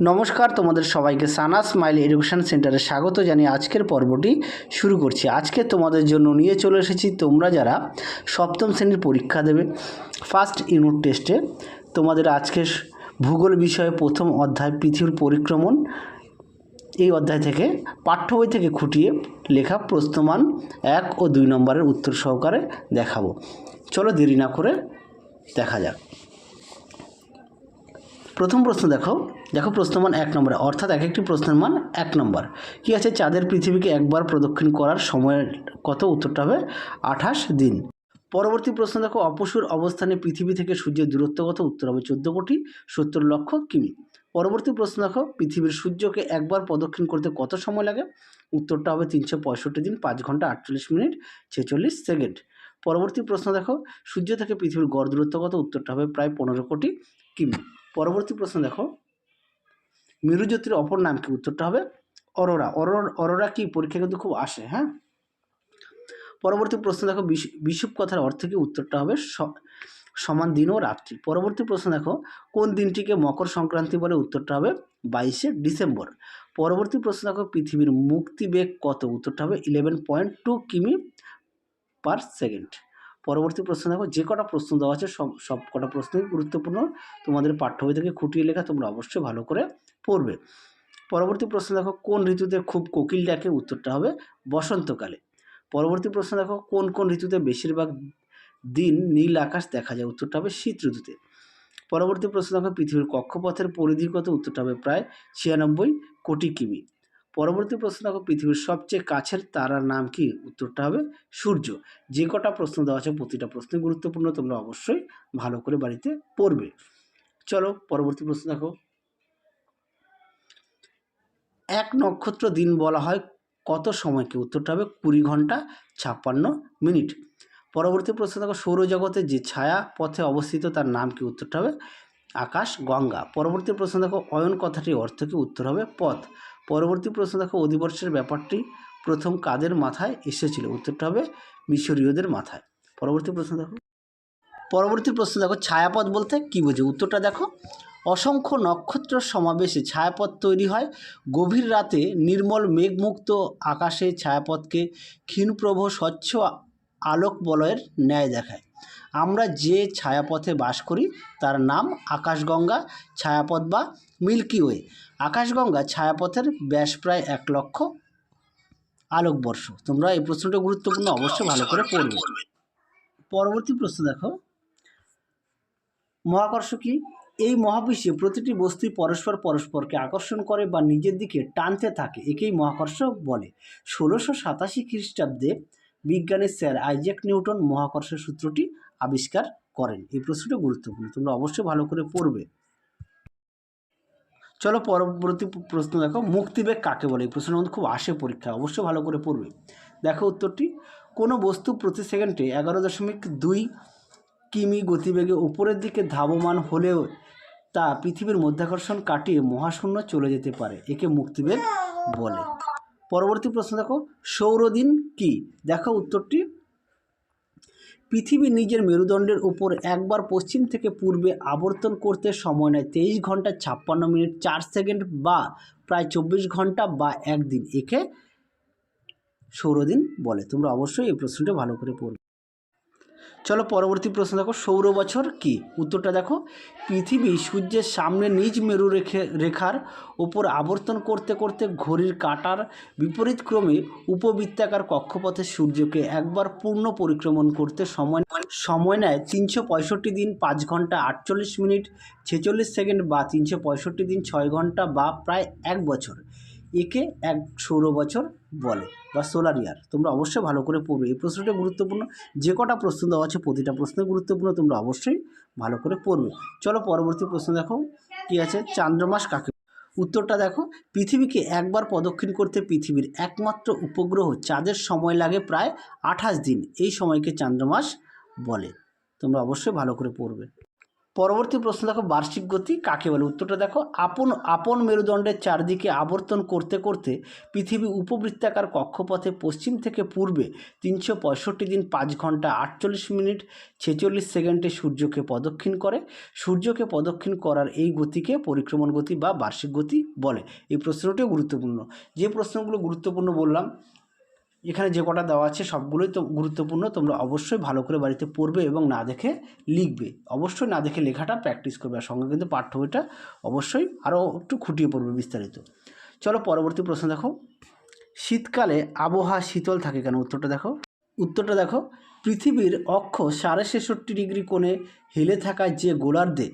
নমস্কার, তোমাদের সবাইকে সানা স্মাইল এডুকেশন সেন্টারে স্বাগত জানিয়ে আজকের পর্বটি শুরু করছি। আজকে তোমাদের জন্য নিয়ে চলে এসেছি তোমরা যারা সপ্তম শ্রেণির পরীক্ষা দেবে ফার্স্ট ইউনিট টেস্টে তোমাদের আজকে ভূগোল বিষয়ে প্রথম অধ্যায়, পৃথিবীর পরিক্রমণ, এই অধ্যায় থেকে, পাঠ্য বই থেকে খুঁটিয়ে লেখা প্রস্তমান এক ও দুই নম্বরের উত্তর সহকারে দেখাবো। চলো দেরি না করে দেখা যাক। প্রথম প্রশ্ন দেখো। দেখো প্রশ্নমান এক নম্বরে। অর্থাৎ এক একটি প্রশ্নের মান এক নম্বর। কি আছে? চাঁদের পৃথিবীকে একবার প্রদক্ষিণ করার সময়ের কত উত্তরটা হবে? আঠাশ দিন। পরবর্তী প্রশ্ন দেখো, অপসুর অবস্থানে পৃথিবী থেকে সূর্যের দূরত্ব কত? উত্তর হবে চোদ্দ কোটি সত্তর লক্ষ কিমি। পরবর্তী প্রশ্ন দেখো, পৃথিবীর সূর্যকে একবার প্রদক্ষিণ করতে কত সময় লাগে? উত্তরটা হবে তিনশো পঁয়ষট্টি দিন, পাঁচ ঘণ্টা আটচল্লিশ মিনিট, ছেচল্লিশ সেকেন্ড। পরবর্তী প্রশ্ন দেখো, সূর্য থেকে পৃথিবীর গড় দূরত্ব কত? উত্তরটা হবে প্রায় পনেরো কোটি কিমি। পরবর্তী প্রশ্ন দেখো। মেরুজ্যোতির অপর নাম কি? উত্তরটা হবে অরোরা। অরোর, অরোরা কি? পরীক্ষা কিন্তু খুব আসে হ্যাঁ? পরবর্তী প্রশ্ন দেখো, বিষ- বিষুব কথার অর্থ কি? উত্তরটা হবে সমান দিন ও রাত্রি। পরবর্তী প্রশ্ন দেখো, কোন দিনটিকে মকর সংক্রান্তি বলে? উত্তরটা হবে বাইশে ডিসেম্বর। পরবর্তী প্রশ্ন দেখো, পৃথিবীর মুক্তিবেগ কত? উত্তরটা হবে ইলেভেন পয়েন্ট টু কিমি পার সেকেন্ড পরবর্তী প্রশ্ন দেখো, যে কটা প্রশ্ন দেওয়া আছে, সব সব কটা প্রশ্নই গুরুত্বপূর্ণ তোমাদের পাঠ্য বই থেকে খুঁটিয়ে লেখা তোমরা অবশ্যই ভালো করে পড়বে। পরবর্তী প্রশ্ন দেখো, কোন ঋতুতে খুব কোকিল ডাকে? উত্তরটা হবে বসন্তকালে। পরবর্তী প্রশ্ন দেখো, কোন কোন ঋতুতে বেশিরভাগ দিন নীল আকাশ দেখা যায়? উত্তরটা হবে শীত ঋতুতে। পরবর্তী প্রশ্ন দেখো, পৃথিবীর কক্ষপথের পরিধি কত উত্তরটা হবে প্রায় ছিয়ানব্বই কোটি কিমি। পরবর্তী প্রশ্ন দেখো, পৃথিবীর সবচেয়ে কাছের তারার নাম কি? উত্তরটা হবে সূর্য। যে কটা প্রশ্ন দেওয়া আছে, প্রতিটা প্রশ্নই গুরুত্বপূর্ণ, তোমরা অবশ্যই ভালো করে বাড়িতে পড়বে। চলো, পরবর্তী প্রশ্ন দেখো। এক নক্ষত্র দিন বলা হয় কত সময়কে? উত্তরটা হবে কুড়ি ঘণ্টা ছাপ্পান্ন মিনিট। পরবর্তী প্রশ্ন দেখো, সৌরজগতে যে ছায়া পথে অবস্থিত তার নাম কি? উত্তরটা হবে আকাশ, গঙ্গা। পরবর্তী প্রশ্ন দেখো, অয়ন কথাটির অর্থ কি? উত্তর হবে পথ। পরবর্তী প্রশ্ন দেখো, অধিবর্ষের ব্যাপারটি প্রথম কাদের মাথায় এসেছিল? উত্তরটা হবে মিশরীয়দের মাথায়। পরবর্তী প্রশ্ন দেখো। পরবর্তী প্রশ্ন দেখো, ছায়াপথ বলতে কী বোঝে? উত্তরটা দেখো, অসংখ্য নক্ষত্র সমাবেশে ছায়াপথ তৈরি হয়। গভীর রাতে নির্মল মেঘমুক্ত আকাশে ছায়াপথকে ক্ষীণপ্রভ স্বচ্ছ আলোক বলয়ের ন্যায় দেখায়। আমরা যে ছায়াপথে বাস করি, তার নাম আকাশগঙ্গা, ছায়াপথ বা মিল্কি ওয়ে। আকাশগঙ্গা ছায়াপথের ব্যাস প্রায় এক লক্ষ আলোকবর্ষ তোমরা এই প্রশ্নটা গুরুত্বপূর্ণ অবশ্যই ভালো করে পড়বে। পরবর্তী প্রশ্ন দেখো। মহাকর্ষ কি? এই মহাবিশ্বে প্রতিটি বস্তুই পরস্পর পরস্পরকে আকর্ষণ করে বা নিজের দিকে টানতে থাকে, একেই মহাকর্ষ বলে। ষোলোশো সাতাশি খ্রিস্টাব্দে বিজ্ঞানী স্যার আইজ্যাক নিউটন মহাকর্ষের সূত্রটি আবিষ্কার করেন। এই প্রশ্নটি গুরুত্বপূর্ণ, তোমরা অবশ্যই ভালো করে পড়বে। চলো পরবর্তী প্রশ্ন দেখো, মুক্তিবেগ কাকে বলে? এই প্রশ্নের মধ্যে খুব আসে পরীক্ষা অবশ্যই ভালো করে পড়বে। দেখো উত্তরটি, কোনো বস্তু প্রতি সেকেন্ডে এগারো দশমিক দুই কিমি গতিবেগে উপরের দিকে ধাবমান হলেও তা পৃথিবীর মধ্যাকর্ষণ কাটিয়ে মহাশূন্য চলে যেতে পারে, একে মুক্তিবেগ বলে। পরবর্তী প্রশ্ন দেখো, সৌরদিন কি? দেখো উত্তরটি। পৃথিবী নিজের মেরুদণ্ডের উপর একবার পশ্চিম থেকে পূর্বে আবর্তন করতে সময় নেয় তেইশ ঘণ্টা ছাপ্পান্ন মিনিট চার সেকেন্ড বা প্রায় চব্বিশ ঘণ্টা বা একদিন। একে সৌরদিন বলে। তোমরা অবশ্যই এই প্রশ্নটা ভালো করে পড়বে। চলো পরবর্তী প্রশ্ন দেখো, সৌর বছর কি? উত্তরটা দেখো, পৃথিবী সূর্যের সামনে নিজ মেরু রেখে, রেখার ওপর আবর্তন করতে করতে ঘড়ির কাঁটার বিপরীত ক্রমে উপবৃত্তাকার কক্ষপথে সূর্যকে একবার পূর্ণ পরিক্রমণ করতে সময় সময় নেয় তিনশো পঁয়ষট্টি দিন পাঁচ ঘণ্টা আটচল্লিশ মিনিট, ছেচল্লিশ সেকেন্ড বা তিনশো পঁয়ষট্টি দিন ছয় ঘণ্টা বা প্রায় এক বছর। একে এক সৌর বছর বলে বা সোলার ইয়ার। তোমরা অবশ্যই ভালো করে পড়বে। এই প্রশ্নটা গুরুত্বপূর্ণ। যে কটা প্রশ্ন দেওয়া আছে, প্রতিটা প্রশ্ন গুরুত্বপূর্ণ, তোমরা অবশ্যই ভালো করে পড়বে। চলো পরবর্তী প্রশ্ন দেখো। কি আছে? চান্দ্রমাস কাকে? উত্তরটা দেখো। পৃথিবীকে একবার প্রদক্ষিণ করতে পৃথিবীর একমাত্র উপগ্রহ চাঁদের সময় লাগে প্রায় আঠাশ দিন। এই সময়কে চান্দ্রমাস বলে। তোমরা অবশ্যই ভালো করে পড়বে। পরবর্তী প্রশ্ন দেখো, বার্ষিক গতি কাকে বলে? উত্তরটা দেখো, আপন আপন মেরুদণ্ডের চারদিকে আবর্তন করতে করতে পৃথিবী উপবৃত্তাকার কক্ষপথে পশ্চিম থেকে পূর্বে তিনশো পঁয়ষট্টি দিন পাঁচ ঘণ্টা আটচল্লিশ মিনিট ছেচল্লিশ সেকেন্ডে সূর্যকে প্রদক্ষিণ করে। সূর্যকে প্রদক্ষিণ করার এই গতিকে পরিক্রমণ গতি বা বার্ষিক গতি বলে। এই প্রশ্নটিও গুরুত্বপূর্ণ। যে প্রশ্নগুলো গুরুত্বপূর্ণ বললাম এখানে যে কটা দেওয়া আছে সবগুলোই তো গুরুত্বপূর্ণ, তোমরা অবশ্যই ভালো করে বাড়িতে পড়বে এবং না দেখে লিখবে। অবশ্যই না দেখে লেখাটা প্র্যাকটিস করবে, আর সঙ্গে কিন্তু পাঠ্য বইটা অবশ্যই আরও একটু খুঁটিয়ে পড়বে বিস্তারিত। চলো পরবর্তী প্রশ্ন দেখো। শীতকালে আবহাওয়া শীতল থাকে কেন? উত্তরটা দেখো। উত্তরটা দেখো। পৃথিবীর অক্ষ সাড়ে ছেষট্টি ডিগ্রি কোণে হেলে থাকা যে গোলার্ধে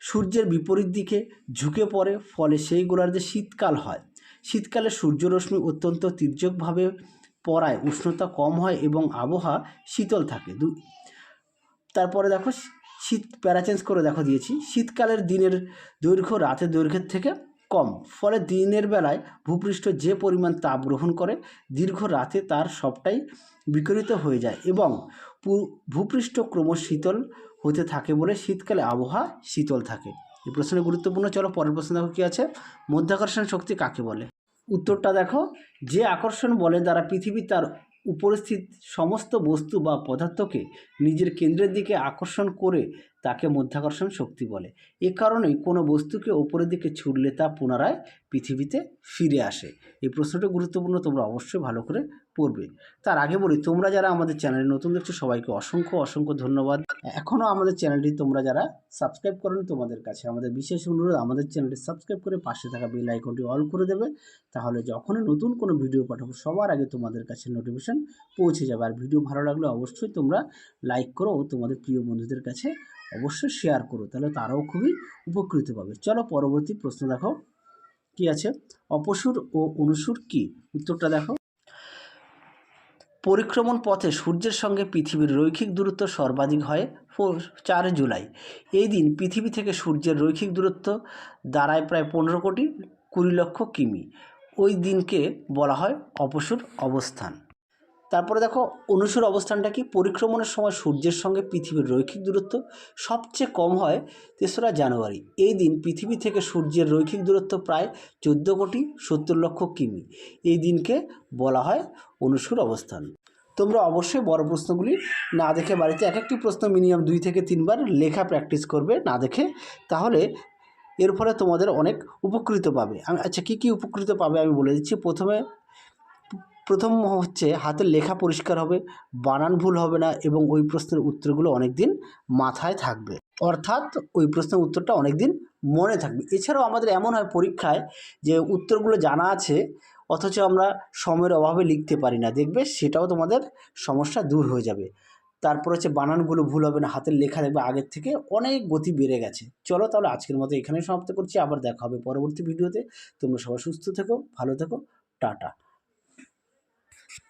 সূর্যের বিপরীত দিকে ঝুঁকে পড়ে, ফলে সেই গোলার্ধে শীতকাল হয়। শীতকালে সূর্যরশ্মি অত্যন্ত তীর্যকভাবে পড়ায় উষ্ণতা কম হয় এবং আবহাওয়া শীতল থাকে। দু, তারপরে দেখো শীত প্যারা চেঞ্জ করে দেখো দিয়েছি। শীতকালের দিনের দৈর্ঘ্য রাতের দৈর্ঘ্যের থেকে কম, ফলে দিনের বেলায় ভূপৃষ্ঠ যে পরিমাণ তাপ গ্রহণ করে, দীর্ঘ রাতে তার সবটাই বিকরিত হয়ে যায় এবং ভূপৃষ্ঠ ক্রমশ শীতল হতে থাকে বলে শীতকালে আবহাওয়া শীতল থাকে। এই প্রশ্নের গুরুত্বপূর্ণ, চলো পরের প্রশ্ন দেখো কী আছে। মধ্যাকর্ষণ শক্তি কাকে বলে? উত্তরটা দেখো। যে আকর্ষণ বলের দ্বারা পৃথিবী তার উপরস্থিত সমস্ত বস্তু বা পদার্থকে নিজের কেন্দ্রের দিকে আকর্ষণ করে তাকে মধ্যাকর্ষণ শক্তি বলে। এ কারণেই কোনো বস্তুকে ওপরের দিকে ছুড়লে তা পুনরায় পৃথিবীতে ফিরে আসে। এই প্রশ্নটা গুরুত্বপূর্ণ, তোমরা অবশ্যই ভালো করে পড়বে। তার আগে বলি, তোমরা যারা আমাদের চ্যানেলে নতুন দেখছ, সবাইকে অসংখ্য অসংখ্য ধন্যবাদ। এখনও আমাদের চ্যানেলটি তোমরা যারা সাবস্ক্রাইব করনি, তোমাদের কাছে আমাদের বিশেষ অনুরোধ, আমাদের চ্যানেলটি সাবস্ক্রাইব করে পাশে থাকা বেল আইকনটি অল করে দেবে। তাহলে যখনই নতুন কোনো ভিডিও পাঠাবো, সবার আগে তোমাদের কাছে নোটিফিকেশন পৌঁছে যাবে। আর ভিডিও ভালো লাগলে অবশ্যই তোমরা লাইক করো ও তোমাদের প্রিয় বন্ধুদের কাছে অবশ্যই শেয়ার করো, তাহলে তারাও খুবই উপকৃত পাবে। চলো পরবর্তী প্রশ্ন দেখো, কি আছে? অপসুর ও অনুসুর কি? উত্তরটা দেখো। পরিক্রমণ পথে সূর্যের সঙ্গে পৃথিবীর রৈখিক দূরত্ব সর্বাধিক হয় চার জুলাই। এই দিন পৃথিবী থেকে সূর্যের রৈখিক দূরত্ব দাঁড়ায় প্রায় পনেরো কোটি কুড়ি লক্ষ কিমি। ওই দিনকে বলা হয় অপসুর অবস্থান। তারপরে দেখো অনুসুর অবস্থানটা কি? পরিক্রমণের সময় সূর্যের সঙ্গে পৃথিবীর রৈখিক দূরত্ব সবচেয়ে কম হয় তেসরা জানুয়ারি। এই দিন পৃথিবী থেকে সূর্যের রৈখিক দূরত্ব প্রায় চোদ্দ কোটি সত্তর লক্ষ কিমি। এই দিনকে বলা হয় অনুসুর অবস্থান। তোমরা অবশ্যই বড় প্রশ্নগুলি না দেখে বাড়িতে এক একটি প্রশ্ন মিনিমাম দুই থেকে তিনবার লেখা প্র্যাকটিস করবে না দেখে, তাহলে এর ফলে তোমাদের অনেক উপকৃত পাবে। আমি আচ্ছা কী কী উপকৃত পাবে আমি বলে দিচ্ছি। প্রথমে প্রথম হচ্ছে হাতের লেখা পরিষ্কার হবে, বানান ভুল হবে না এবং ওই প্রশ্নের উত্তরগুলো অনেক দিন মাথায় থাকবে। অর্থাৎ ওই প্রশ্নের উত্তরটা অনেক দিন মনে থাকবে। এছাড়াও আমাদের এমন হয় পরীক্ষায় যে উত্তরগুলো জানা আছে, অথচ আমরা সময়ের অভাবে লিখতে পারি না। দেখবে সেটাও তোমাদের সমস্যা দূর হয়ে যাবে। তারপর হচ্ছে বানানগুলো ভুল হবে না, হাতের লেখা দেখবে আগের থেকে অনেক গতি বেড়ে গেছে। চলো তাহলে আজকের মতো এখানেই সমাপ্ত করছি। আবার দেখা হবে পরবর্তী ভিডিওতে। তোমরা সবাই সুস্থ থেকো, ভালো থেকো, টাটা।